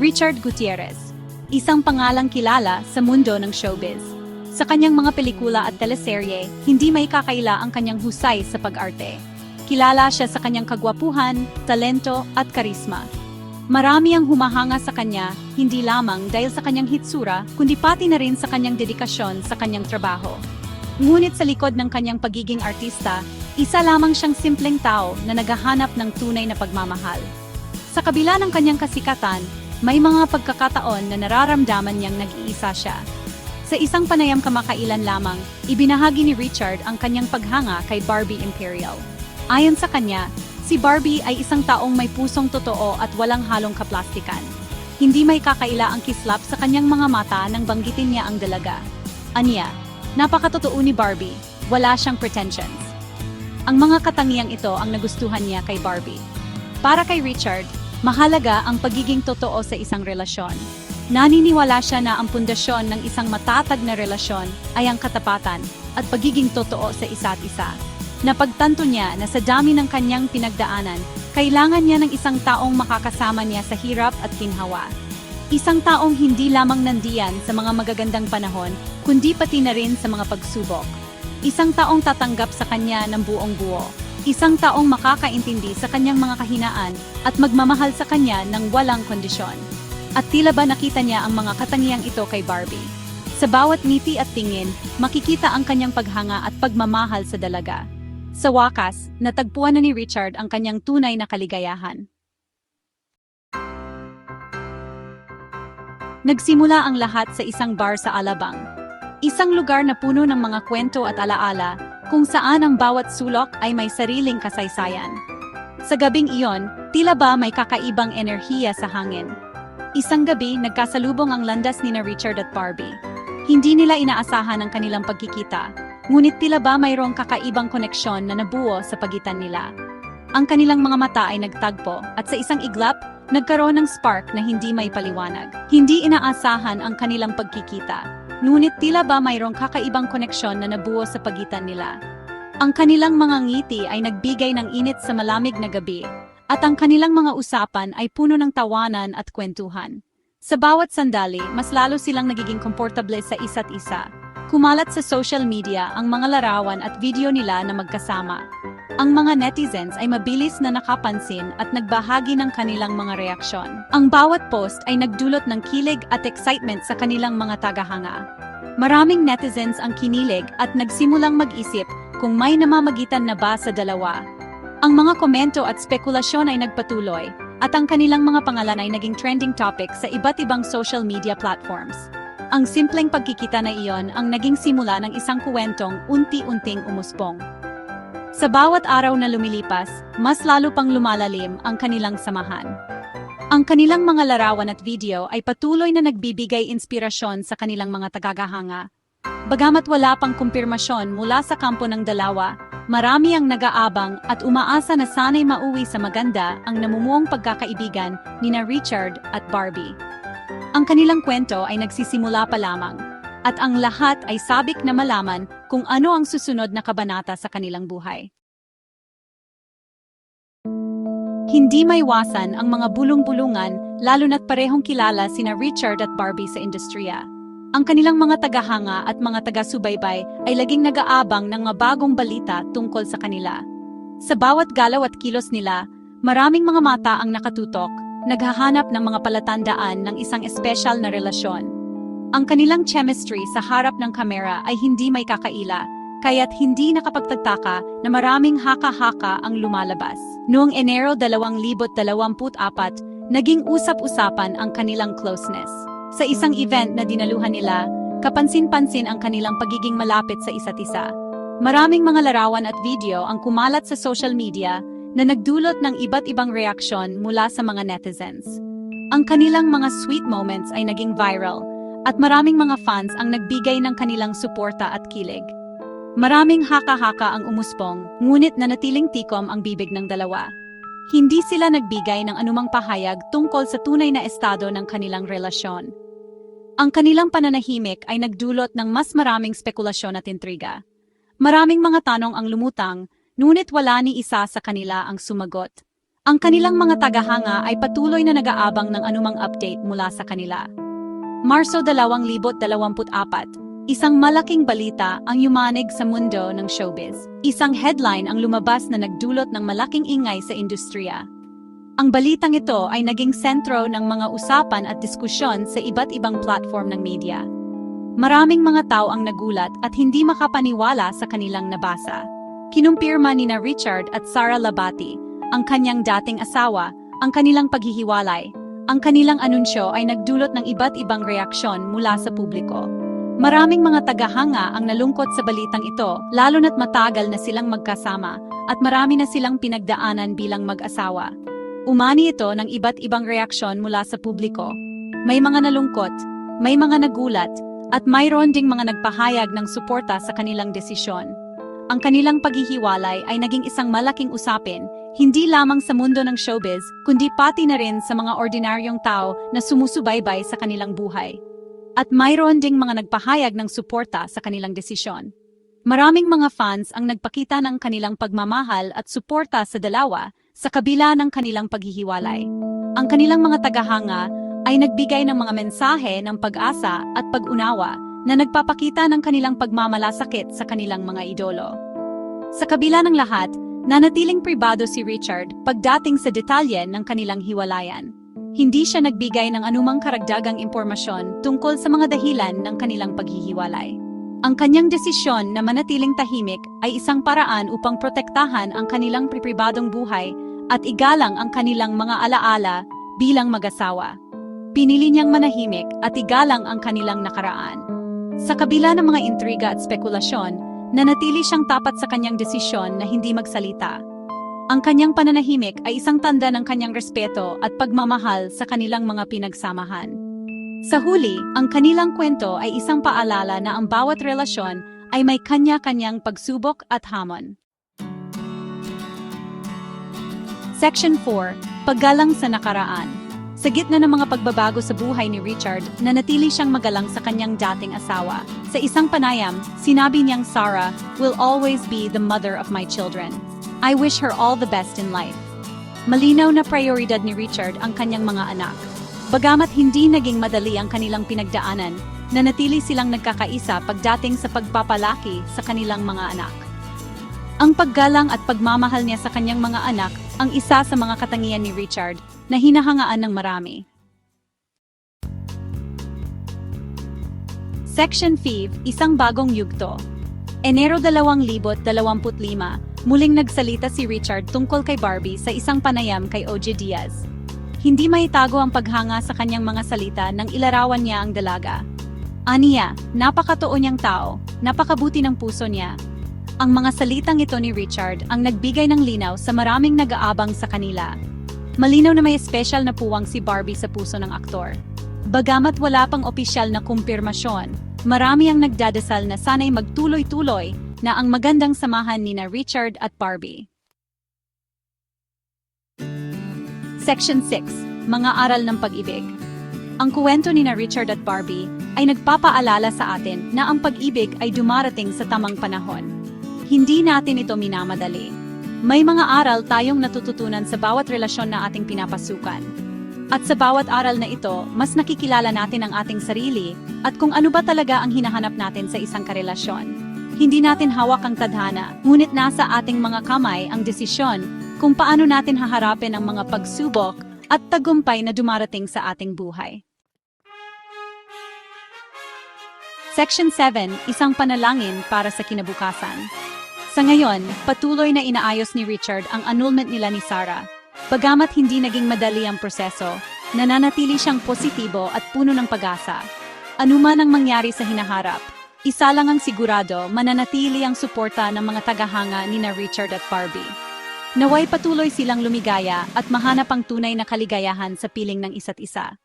Richard Gutierrez, isang pangalang kilala sa mundo ng showbiz. Sa kanyang mga pelikula at teleserye, hindi may kakaila ang kanyang husay sa pag-arte. Kilala siya sa kanyang kagwapuhan, talento at karisma. Marami ang humahanga sa kanya, hindi lamang dahil sa kanyang hitsura, kundi pati na rin sa kanyang dedikasyon sa kanyang trabaho. Ngunit sa likod ng kanyang pagiging artista, isa lamang siyang simpleng tao na naghahanap ng tunay na pagmamahal. Sa kabila ng kanyang kasikatan, may mga pagkakataon na nararamdaman niyang nag-iisa siya. Sa isang panayam kamakailan lamang, ibinahagi ni Richard ang kanyang paghanga kay Barbie Imperial. Ayon sa kanya, si Barbie ay isang taong may pusong totoo at walang halong kaplastikan. Hindi may kakaila ang kislap sa kanyang mga mata nang banggitin niya ang dalaga. Aniya, napakatotoo ni Barbie, wala siyang pretensions. Ang mga katangiang ito ang nagustuhan niya kay Barbie. Para kay Richard, mahalaga ang pagiging totoo sa isang relasyon. Naniniwala siya na ang pundasyon ng isang matatag na relasyon ay ang katapatan at pagiging totoo sa isa't isa. Napagtanto niya na sa dami ng kanyang pinagdaanan, kailangan niya ng isang taong makakasama niya sa hirap at kinhawa. Isang taong hindi lamang nandiyan sa mga magagandang panahon, kundi pati na rin sa mga pagsubok. Isang taong tatanggap sa kanya ng buong buo. Isang taong makakaintindi sa kanyang mga kahinaan at magmamahal sa kanya ng walang kondisyon. At tila ba nakita niya ang mga katangiang ito kay Barbie. Sa bawat ngiti at tingin, makikita ang kanyang paghanga at pagmamahal sa dalaga. Sa wakas, natagpuan na ni Richard ang kanyang tunay na kaligayahan. Nagsimula ang lahat sa isang bar sa Alabang. Isang lugar na puno ng mga kwento at alaala kung saan ang bawat sulok ay may sariling kasaysayan. Sa gabing iyon, tila ba may kakaibang enerhiya sa hangin. Isang gabi, nagkasalubong ang landas ni na Richard at Barbie. Hindi nila inaasahan ang kanilang pagkikita, ngunit tila ba mayroong kakaibang koneksyon na nabuo sa pagitan nila. Ang kanilang mga mata ay nagtagpo at sa isang iglap, nagkaroon ng spark na hindi may paliwanag. Hindi inaasahan ang kanilang pagkikita, ngunit tila ba mayroong kakaibang koneksyon na nabuo sa pagitan nila. Ang kanilang mga ngiti ay nagbigay ng init sa malamig na gabi, at ang kanilang mga usapan ay puno ng tawanan at kwentuhan. Sa bawat sandali, mas lalo silang nagiging komportable sa isa't isa. Kumalat sa social media ang mga larawan at video nila na magkasama. Ang mga netizens ay mabilis na nakapansin at nagbahagi ng kanilang mga reaksyon. Ang bawat post ay nagdulot ng kilig at excitement sa kanilang mga tagahanga. Maraming netizens ang kinilig at nagsimulang mag-isip kung may namamagitan na ba sa dalawa. Ang mga komento at spekulasyon ay nagpatuloy, at ang kanilang mga pangalan ay naging trending topic sa iba't ibang social media platforms. Ang simpleng pagkikita na iyon ang naging simula ng isang kuwentong unti-unting umuspong. Sa bawat araw na lumilipas, mas lalo pang lumalalim ang kanilang samahan. Ang kanilang mga larawan at video ay patuloy na nagbibigay inspirasyon sa kanilang mga tagagahanga. Bagamat wala pang kumpirmasyon mula sa kampo ng dalawa, marami ang nag-aabang at umaasa na sana'y mauwi sa maganda ang namumuong pagkakaibigan ni na Richard at Barbie. Ang kanilang kwento ay nagsisimula pa lamang, at ang lahat ay sabik na malaman kung ano ang susunod na kabanata sa kanilang buhay. Hindi may wasan ang mga bulong-bulungan lalo na't parehong kilala sina Richard at Barbie sa industriya. Ang kanilang mga tagahanga at mga taga-subaybay ay laging nag-aabang ng mga bagong balita tungkol sa kanila. Sa bawat galaw at kilos nila, maraming mga mata ang nakatutok, naghahanap ng mga palatandaan ng isang espesyal na relasyon. Ang kanilang chemistry sa harap ng kamera ay hindi may kakaila, kaya't hindi nakapagtagtaka na maraming haka-haka ang lumalabas. Noong Enero 2024, naging usap-usapan ang kanilang closeness. Sa isang event na dinaluhan nila, kapansin-pansin ang kanilang pagiging malapit sa isa't isa. Maraming mga larawan at video ang kumalat sa social media na nagdulot ng iba't ibang reaksyon mula sa mga netizens. Ang kanilang mga sweet moments ay naging viral, at maraming mga fans ang nagbigay ng kanilang suporta at kilig. Maraming haka-haka ang umuspong, ngunit nanatiling tikom ang bibig ng dalawa. Hindi sila nagbigay ng anumang pahayag tungkol sa tunay na estado ng kanilang relasyon. Ang kanilang pananahimik ay nagdulot ng mas maraming spekulasyon at intriga. Maraming mga tanong ang lumutang, ngunit wala ni isa sa kanila ang sumagot. Ang kanilang mga tagahanga ay patuloy na nag-aabang ng anumang update mula sa kanila. Marso 2024, isang malaking balita ang yumanig sa mundo ng showbiz. Isang headline ang lumabas na nagdulot ng malaking ingay sa industriya. Ang balitang ito ay naging sentro ng mga usapan at diskusyon sa iba't ibang platform ng media. Maraming mga tao ang nagulat at hindi makapaniwala sa kanilang nabasa. Kinumpirma ni na Richard at Sarah Labati, ang kanyang dating asawa, ang kanilang paghihiwalay. Ang kanilang anunsyo ay nagdulot ng iba't ibang reaksyon mula sa publiko. Maraming mga tagahanga ang nalungkot sa balitang ito, lalo na't matagal na silang magkasama at marami na silang pinagdaanan bilang mag-asawa. Umani ito ng iba't ibang reaksyon mula sa publiko. May mga nalungkot, may mga nagulat, at mayroon ding mga nagpahayag ng suporta sa kanilang desisyon. Ang kanilang paghihiwalay ay naging isang malaking usapin, hindi lamang sa mundo ng showbiz, kundi pati na rin sa mga ordinaryong tao na sumusubaybay sa kanilang buhay. At mayroon ding mga nagpahayag ng suporta sa kanilang desisyon. Maraming mga fans ang nagpakita ng kanilang pagmamahal at suporta sa dalawa sa kabila ng kanilang paghihiwalay. Ang kanilang mga tagahanga ay nagbigay ng mga mensahe ng pag-asa at pag-unawa na nagpapakita ng kanilang pagmamalasakit sa kanilang mga idolo. Sa kabila ng lahat, nanatiling pribado si Richard pagdating sa detalye ng kanilang hiwalayan. Hindi siya nagbigay ng anumang karagdagang impormasyon tungkol sa mga dahilan ng kanilang paghihiwalay. Ang kanyang desisyon na manatiling tahimik ay isang paraan upang protektahan ang kanilang pripribadong buhay at igalang ang kanilang mga alaala bilang mag-asawa. Pinili niyang manahimik at igalang ang kanilang nakaraan. Sa kabila ng mga intriga at spekulasyon, nanatili siyang tapat sa kanyang desisyon na hindi magsalita. Ang kanyang pananahimik ay isang tanda ng kanyang respeto at pagmamahal sa kanilang mga pinagsamahan. Sa huli, ang kanilang kwento ay isang paalala na ang bawat relasyon ay may kanya-kanyang pagsubok at hamon. Section 4. Paggalang sa nakaraan. Sa gitna ng mga pagbabago sa buhay ni Richard, nanatili siyang magalang sa kanyang dating asawa. Sa isang panayam, sinabi niyang Sarah will always be the mother of my children. I wish her all the best in life. Malinaw na prioridad ni Richard ang kanyang mga anak. Bagamat hindi naging madali ang kanilang pinagdaanan, nanatili silang nagkakaisa pagdating sa pagpapalaki sa kanilang mga anak. Ang paggalang at pagmamahal niya sa kanyang mga anak ang isa sa mga katangian ni Richard na hinahangaan ng marami. Section 5, isang bagong yugto. Enero 2025, muling nagsalita si Richard tungkol kay Barbie sa isang panayam kay OJ Diaz. Hindi maitago ang paghanga sa kanyang mga salita nang ilarawan niya ang dalaga. Aniya, napakatoo niyang tao, napakabuti ng puso niya. Ang mga salitang ito ni Richard ang nagbigay ng linaw sa maraming nag-aabang sa kanila. Malinaw na may espesyal na puwang si Barbie sa puso ng aktor. Bagamat wala pang opisyal na kumpirmasyon, marami ang nagdadasal na sana'y magtuloy-tuloy na ang magandang samahan ni na Richard at Barbie. Section 6. Mga Aral ng Pag-ibig Ang kuwento ni na Richard at Barbie ay nagpapaalala sa atin na ang pag-ibig ay dumarating sa tamang panahon. Hindi natin ito minamadali. May mga aral tayong natututunan sa bawat relasyon na ating pinapasukan. At sa bawat aral na ito, mas nakikilala natin ang ating sarili at kung ano ba talaga ang hinahanap natin sa isang karelasyon. Hindi natin hawak ang tadhana, ngunit nasa ating mga kamay ang desisyon kung paano natin haharapin ang mga pagsubok at tagumpay na dumarating sa ating buhay. Section 7, isang panalangin para sa kinabukasan. Sa ngayon, patuloy na inaayos ni Richard ang annulment nila ni Sarah. Bagamat hindi naging madali ang proseso, nananatili siyang positibo at puno ng pag-asa. Anuman ang mangyari sa hinaharap, isa lang ang sigurado mananatili ang suporta ng mga tagahanga ni na Richard at Barbie. Naway patuloy silang lumigaya at mahanap ang tunay na kaligayahan sa piling ng isa't isa.